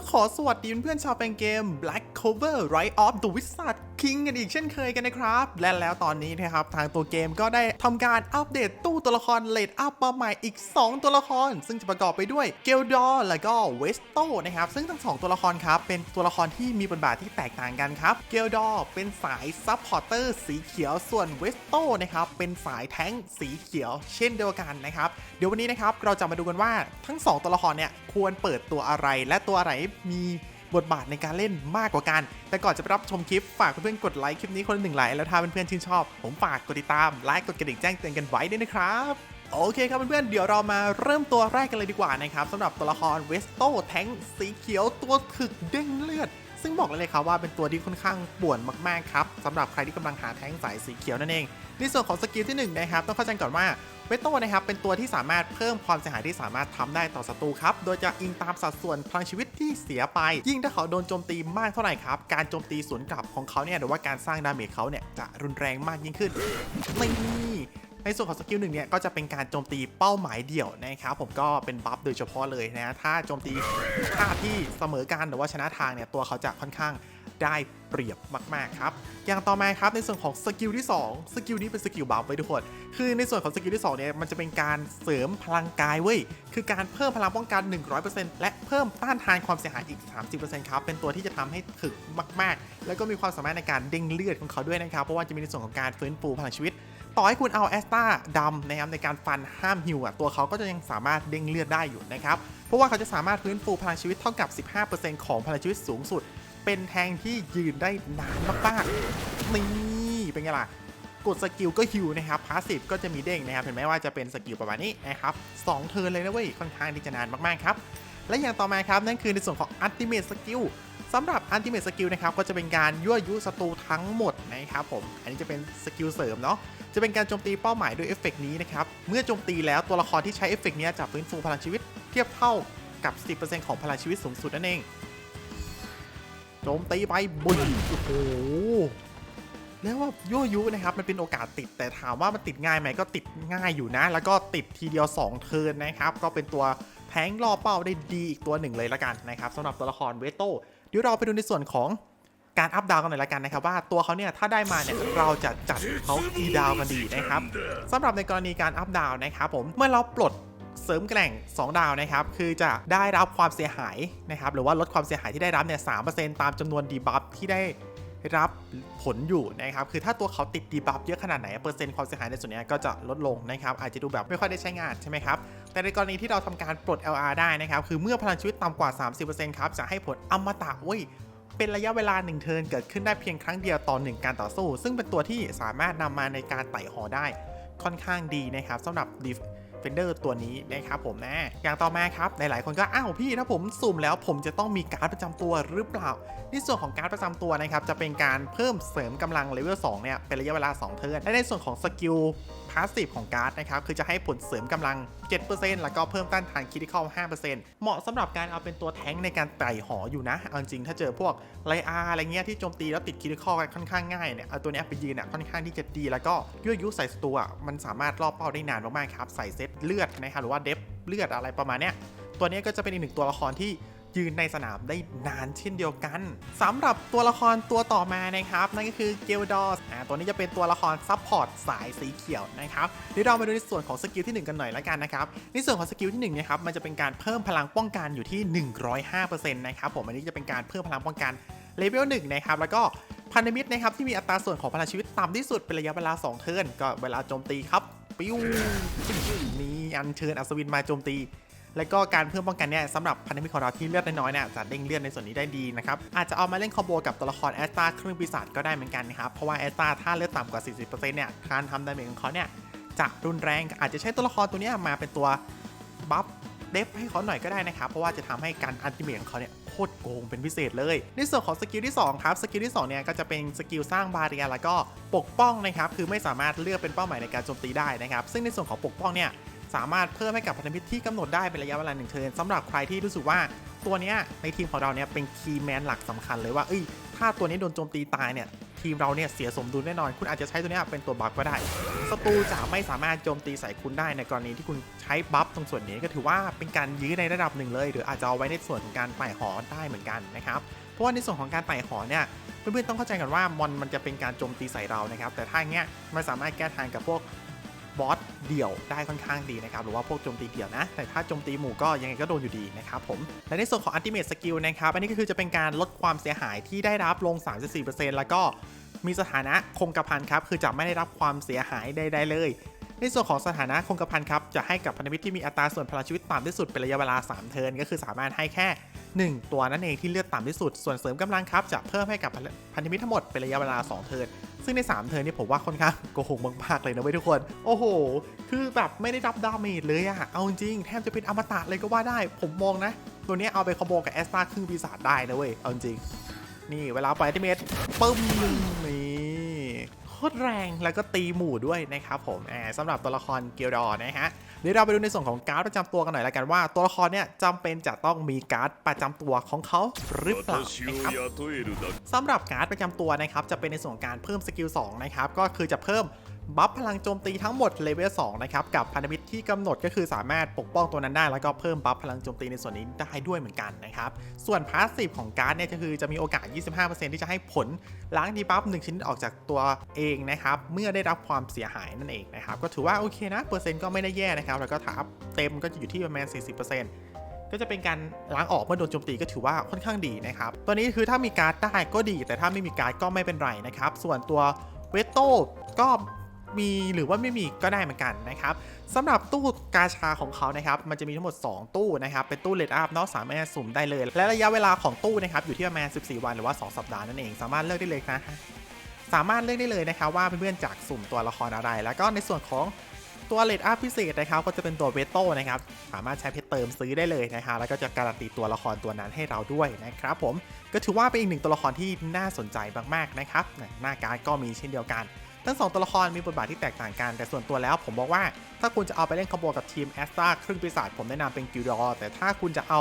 ก็ขอสวัสดีเพื่อนๆชาวแปลงเกม Black Cover Right of the Wizard King กันอีกเช่นเคยกันนะครับ และแล้วตอนนี้นะครับทางตัวเกมก็ได้ทำการอัปเดตตู้ตัวละครเลดอัพมาใหม่อีก 2 ตัวละคร ซึ่งจะประกอบไปด้วยเกลดอร์และก็เวสโตนะครับ ซึ่งทั้ง 2 ตัวละครครับ เป็นตัวละครที่มีบทบาทที่แตกต่างกันครับ เกลดอร์เป็นสายซับพอร์เตอร์สีเขียวส่วนเวสโตนะครับเป็นสายแท้งสีเขียวเช่นเดียวกันนะครับ เดี๋ยววันนี้นะครับเราจะมาดูกันว่าทั้ง 2 ตัวละครเนี่ยควรเปิดตัวอะไรและตัวอะไรมี บทบาทในการเล่นมากกว่ากัน แต่ก่อนจะไปรับชมคลิปฝากเพื่อนๆกดไลค์คลิปนี้คนละหนึ่งไลค์แล้วถ้าเพื่อนๆชื่นชอบ ผมฝากกดติดตามไลค์กดกระดิ่งแจ้งเตือนกันไว้ด้วยนะครับโอเคครับเพื่อนๆ เดี๋ยวเรามาเริ่มตัวแรกกันเลยดีกว่านะครับสำหรับตัวละครเวสโต้แท้งสีเขียวตัวถึกเด้งเลือด ซึ่งบอกเลยเลยครับว่าเป็นตัวที่ค่อนข้างป่วนมากๆครับสำหรับใครที่กำลังหาแท้งสายสีเขียวนั่นเอง ในส่วนของสกิลที่หนึ่งนะครับต้องเข้าใจก่อนว่าเวสโตนะครับเป็นตัวที่สามารถเพิ่มความเสียหายที่สามารถทำได้ต่อศัตรูครับ โดยจะอิงตามสัดส่วนพลังชีวิตที่เสียไป ยิ่งถ้าเขาโดนโจมตีมากเท่าไหร่ครับ การโจมตีสวนกลับของเขาเนี่ยหรือว่าการสร้างดาเมจเขาเนี่ยจะรุนแรงมากยิ่งขึ้นนี่ ในส่วนของสกิลหนึ่งเนี่ยก็จะเป็นการโจมตีเป้าหมายเดี่ยวนะครับผมก็เป็นบัฟโดยเฉพาะเลยนะถ้าโจมตีท่าที่เสมอกันหรือว่าชนะทางเนี่ยตัวเขาจะค่อนข้างได้เปรียบมาก ๆ ครับ อย่างต่อมาครับในส่วนของสกิลที่ 2 สกิลนี้เป็นสกิลบัฟไปทุกคน คือในส่วนของสกิลที่2เนี่ยมันจะเป็นการเสริมพลังกายเว้ย คือการเพิ่มพลังป้องกัน 100%และเพิ่มต้านทานความเสียหายอีก 30%ครับ เป็นตัวที่จะทำให้ถึกมาก ๆ แล้วก็มีความสามารถในการเด้งเลือดของเขาด้วยนะครับ เพราะว่าจะมีในส่วนของการฟื้นฟูพลังชีวิต ต่อให้คุณเอาแอสตาดำนะครับในการฟันห้ามฮิวอะตัวเขาก็จะยังสามารถเด้งเลือดได้อยู่นะครับ เพราะว่าเขาจะสามารถฟื้นฟูพลังชีวิตเท่ากับ 15%ของพลังชีวิตสูงสุด เป็นแทงที่ยืนได้นานมากๆนี่เป็นไงล่ะกดสกิลก็ฮิวนะครับพาสซีฟก็จะมีเด้งนะครับเห็นไหมว่าจะเป็นสกิลประมาณนี้นะครับสองเทิร์นเลยนะเว้ยค่อนข้างที่จะนานมากๆครับและอย่างต่อมาครับนั่นคือในส่วนของอัลติเม e สกิล สำหรับอัลติเม e สกิลนะครับก็จะเป็นการยั่วยุศัตรูทั้งหมดนะครับผม อันนี้จะเป็นสกิลเสริมเนาะจะเป็นการโจมตีเป้าหมายด้วยเอฟเฟกต์นี้นะครับ เมื่อโจมตีแล้วตัวละครที่ใช้เอฟเฟกต์นี้จะฟื้นฟูพลังชีวิตเทียบเท่ากับ 10%ของพลังชีวิตสูงสุดนั่นเอง โจมตีไปบุยโอ้โหแล้วว่ายั่วยุนะครับมันเป็นโอกาสติดแต่ถามว่ามันติดง่ายไหมก็ติดง่ายอยู่นะ แล้วก็ติดทีเดียว 2 เทิร์นนะครับ ก็เป็นตัวแทงล่อเป้าได้ดีอีกตัวหนึ่งเลยละกันนะครับสำหรับตัวละครเวโต้ เดี๋ยวเราไปดูในส่วนของการอัพดาวกันหน่อยละกันนะครับว่าตัวเขาเนี่ยถ้าได้มาเนี่ยเราจะจัดเขาอีดาวกันดีนะครับสำหรับในกรณีการอัพดาวนะครับผมเมื่อเราปลดเสริมแกร่ง 2 ดาวนะครับ คือจะได้รับความเสียหายนะครับ หรือว่าลดความเสียหายที่ได้รับเนี่ยสตามจำนวนดีบัฟที่ได้ รับผลอยู่นะครับ คือถ้าตัวเขาติดดีบัฟเยอะขนาดไหน เปอร์เซ็นต์ความเสียหายในส่วนนี้ก็จะลดลงนะครับ อาจจะดูแบบไม่ค่อยได้ใช้งานใช่ไหมครับ แต่ในกรณีที่เราทำการปลด LR ได้นะครับ คือเมื่อพลังชีวิตต่ำกว่า 30%ครับ จะให้ผลอมตะเว้ยเป็นระยะเวลา1เทิร์นเกิดขึ้นได้เพียงครั้งเดียวต่อ1การต่อสู้ ซึ่งเป็นตัวที่สามารถนำมาในการไต่หอได้ค่อนข้างดีนะครับสำหรับ เฟนเดอร์ตัวนี้นะครับผมนะ อย่างต่อมาครับหลายๆคนก็อ้าวพี่ถ้าผมสุ่มแล้วผมจะต้องมีการ์ดประจำตัวหรือเปล่า ในส่วนของการ์ดประจำตัวนะครับจะเป็นการเพิ่มเสริมกำลังเลเวล2เนี่ยเป็นระยะเวลา 2 เทิร์นและในส่วนของสกิลพาสซีฟของการ์ดนะครับ คือจะให้ผลเสริมกำลัง 7%แล้วก็เพิ่มต้านทานคิด i คอล5%เหมาะสำหรับการเอาเป็นตัวแท้งในการไต่หออยู่นะ เอาจริงถ้าเจอพวกไลอาอะไรเงี้ยที่โจมตีแล้วติดคิด i คอลค่อนข้างง่ายเนี่ยเอาตัวนี้ไปยืนอะค่อนข้างที่จะดี แล้วก็ยั่วยุใส่ศัตรูอะมันสามารถล่อเป้าได้นานมากๆครับใส่เซตเลือดนะครับหรือว่าเดฟเลือดอะไรประมาณเนี้ยตัวนี้ก็จะเป็นอีกหนึ่งตัวละครที่ ยืนในสนามได้นานเช่นเดียวกันสำหรับตัวละครตัวต่อมานะครับ นั่นก็คือเกลดอสอ่าตัวนี้จะเป็นตัวละครซับพอร์ตสายสีเขียวนะครับเดี๋ยวเรามาดูในส่วนของสกิลที่ 1 กันหน่อยละกันนะครับ ในส่วนของสกิลที่1นะครับมันจะเป็นการเพิ่มพลังป้องกันอยู่ที่ 105%นะครับผมอันนี้จะเป็นการเพิ่มพลังป้องกันเลเวล1นะครับแล้วก็พันธมิตรนะครับที่มีอัตราส่วนของพลังชีวิตต่ำที่สุดเป็นระยะเวลา 2 เทิร์นก็เวลาโจมตีครับปิ้วนี่อัญเชิญอัศวินมาโจมตี แล้วก็การเพิ่มป้องกันเนี่ยสำหรับพันธมิตรของเราที่เลือดน้อยๆเนี่ยจะเด้งเลือดในส่วนนี้ได้ดีนะครับอาจจะเอามาเล่นคอมโบกับตัวละครแอสตาเครื่องปีศาจก็ได้เหมือนกันนะครับเพราะว่าแอสตาถ้าเลือดต่ำกว่า 40%เนี่ยการทำดาเมจของเขาเนี่ยจะรุนแรงอาจจะใช้ตัวละครตัวนี้มาเป็นตัวบัฟเดฟให้เขาหน่อยก็ได้นะครับ เพราะว่าจะทำให้การอัลติเมทของเขาเนี่ยโคตรโกงเป็นพิเศษเลย ในส่วนของสกิลที่ 2 ครับ สกิลที่ 2 เนี่ย ก็จะเป็นสกิลสร้างบาเรียแล้วก็ปกป้องนะครับ คือไม่สามารถเลือกเป็นเป้าหมายในการโจมตีได้นะครับ ซึ่งในส่วนของปกป้องเนี่ย สามารถเพิ่มให้กับพันธมิตรที่กำหนดได้เป็นระยะเวลาหนึ่งเทิร์นสำหรับใครที่รู้สึกว่าตัวเนี้ยในทีมของเราเนี่ยเป็นคีย์แมนหลักสำคัญเลยว่าเอ้ยถ้าตัวนี้โดนโจมตีตายเนี่ยทีมเราเนี่ยเสียสมดุลแน่นอน คุณอาจจะใช้ตัวนี้เป็นตัวบัฟก็ได้ศัตรูจะไม่สามารถโจมตีใส่คุณได้ในกรณีที่คุณใช้บัฟตรงส่วนนี้ก็ถือว่าเป็นการยื้อในระดับหนึ่งเลย หรืออาจจะเอาไว้ในส่วนของการไต่หอได้เหมือนกันนะครับเพราะว่าในส่วนของการไต่หอเนี่ยเพื่อนๆต้องเข้าใจกันว่ามอนมันจะเป็นการโจมตีใส่เรานะครับแต่ถ้าอย่างเงี้ยมันสามารถแก้ทางกับพวก บอสเดี่ยวได้ค่อนข้างดีนะครับหรือว่าพวกโจมตีเดี่ยวนะ แต่ถ้าโจมตีหมู่ก็ยังไงก็โดนอยู่ดีนะครับผมและในส่วนของ Ultimate Skill นะครับอันนี้ก็คือจะเป็นการลดความเสียหายที่ได้รับลง 34%แล้วก็มีสถานะคงกระพันครับคือจะไม่ได้รับความเสียหายใดๆเลยในส่วนของสถานะคงกระพันครับจะให้กับพันธมิตรที่มีอัตราส่วนพลังชีวิตต่ำที่สุดเป็นระยะเวลา 3 เทิร์นก็คือสามารถให้แค่ 1 ตัวนั่นเองที่เลือดต่ำที่สุด ส่วนเสริมกำลังครับจะเพิ่มให้กับพันธมิตรทั้งหมดเป็นระยะเวลา 2 เทิร์น ซึ่งใน 3 เทิร์นนี่ผมว่าค่อนข้างโกหกมากๆเลยนะเว้ยทุกคน โอ้โห คือแบบไม่ได้รับดาเมจเลยอะเอาจริงแทบจะเป็นอมตะเลยก็ว่าได้ ผมมองนะ ตัวนี้เอาไปคอมโบกับแอสตาครึ่งปีศาจได้นะเว้ย เอาจริง นี่เวลาปล่อยอัลติเมทปึ้มนี่ ตรแรงแล้วก็ตีหมู่ด้วยนะครับผมสำหรับตัวละครเกียวดอนะฮะเดี๋ยวเราไปดูในส่วนของการ์ดประจำตัวกันหน่อยละกันว่าตัวละครเนี่ยจำเป็นจะต้องมีการ์ดประจำตัวของเขาหรือเปล่านะครับสำหรับการ์ดประจำตัวนะครับจะเป็นในส่วนการเพิ่มสกิล2นะครับก็คือจะเพิ่ม บัฟพลังโจมตีทั้งหมดเลเวล2นะครับกับพันธมิตรที่กำหนดก็คือสามารถปกป้องตัวนั้นได้ แล้วก็เพิ่มบัฟพลังโจมตีในส่วนนี้ได้ด้วยเหมือนกันนะครับส่วนพาสซีฟของการ์ดเนี่ยก็คือจะมีโอกาส 25%ที่จะให้ผลล้างดีบัฟ1ชิ้นออกจากตัวเองนะครับเมื่อได้รับความเสียหายนั่นเองนะครับก็ถือว่าโอเคนะเปอร์เซ็นต์ก็ไม่ได้แย่นะครับแล้วก็ถ้าเต็มก็จะอยู่ที่ประมาณ 40%ก็จะเป็นการล้างออกเมื่อโดนโจมตีก็ถือว่าค่อนข้างดีนะครับตัวนี้คือถ้ามีการ์ดได้ก็ดี แต่ถ้าไม่มีการ์ดก็ไม่เป็นไรนะครับส่วนตัวเวโต้ก็ มีหรือว่าไม่มีก็ได้เหมือนกันนะครับสำหรับตู้กาชาของเขานะครับมันจะมีทั้งหมด 2 ตู้นะครับเป็นตู้เลดอัพเนาะสามารถสุ่มได้เลย และระยะเวลาของตู้นะครับอยู่ที่ประมาณ 14 วันหรือว่า 2 สัปดาห์นั่นเองสามารถเลือกได้เลยนะสามารถเลือกได้เลยนะครับว่าเพื่อนๆจากสุ่มตัวละครอะไร แล้วก็ในส่วนของตัวเลดอัพพิเศษนะครับก็จะเป็นตัวเวโต้นะครับสามารถใช้เพชรเติมซื้อได้เลยนะฮะแล้วก็จะการันตีตัวละครตัวนั้นให้เราด้วยนะครับผมก็ถือว่าเป็นอีกหนึ่งตัวละครที่น่าสนใจมากๆนะครับหน้าการก็มีเช่นเดียวกัน ทั้งสองตัวละครมีบทบาทที่แตกต่างกัน แต่ส่วนตัวแล้วผมบอกว่า ถ้าคุณจะเอาไปเล่นคอมโบกับทีมแอสตาครึ่งปีศาจผมแนะนำเป็นกิลดอร์แต่ถ้าคุณจะเอา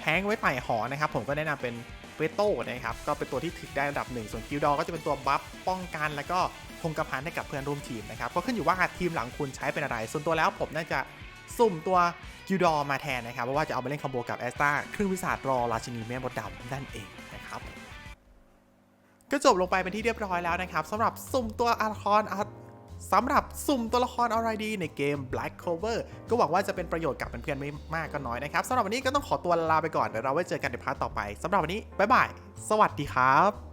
แทงไว้ไต่หอนะครับผมก็แนะนำเป็นเวโต้นะครับก็เป็นตัวที่ถึกได้ระดับหนึ่งส่วนกิลดอร์ก็จะเป็นตัวบัฟป้องกัน แล้วก็คงกระพันให้กับเพื่อนร่วมทีมนะครับก็ขึ้นอยู่ว่าทีมหลังคุณใช้เป็นอะไร ส่วนตัวแล้วผมน่าจะสุ่มตัวกิลดอร์มาแทนนะครับเพราะว่าจะเอาไปเล่นคอมโบกับแอสตาครึ่งปีศาจรอราชินีแม่มดดำนั่นเองนะ ก็จบลงไปเป็นที่เรียบร้อยแล้วนะครับสำหรับสุ่มตัวละครอะสำหรับสุ่มตัวละครอะไรดีในเกม Black Clover ก็หวังว่าจะเป็นประโยชน์กับเพื่อนๆไม่มากก็น้อยนะครับสำหรับวันนี้ก็ต้องขอตัวลาไปก่อนเดี๋ยวเราไว้เจอกันในพาร์ทต่อไปสำหรับวันนี้บ๊ายบายสวัสดีครับ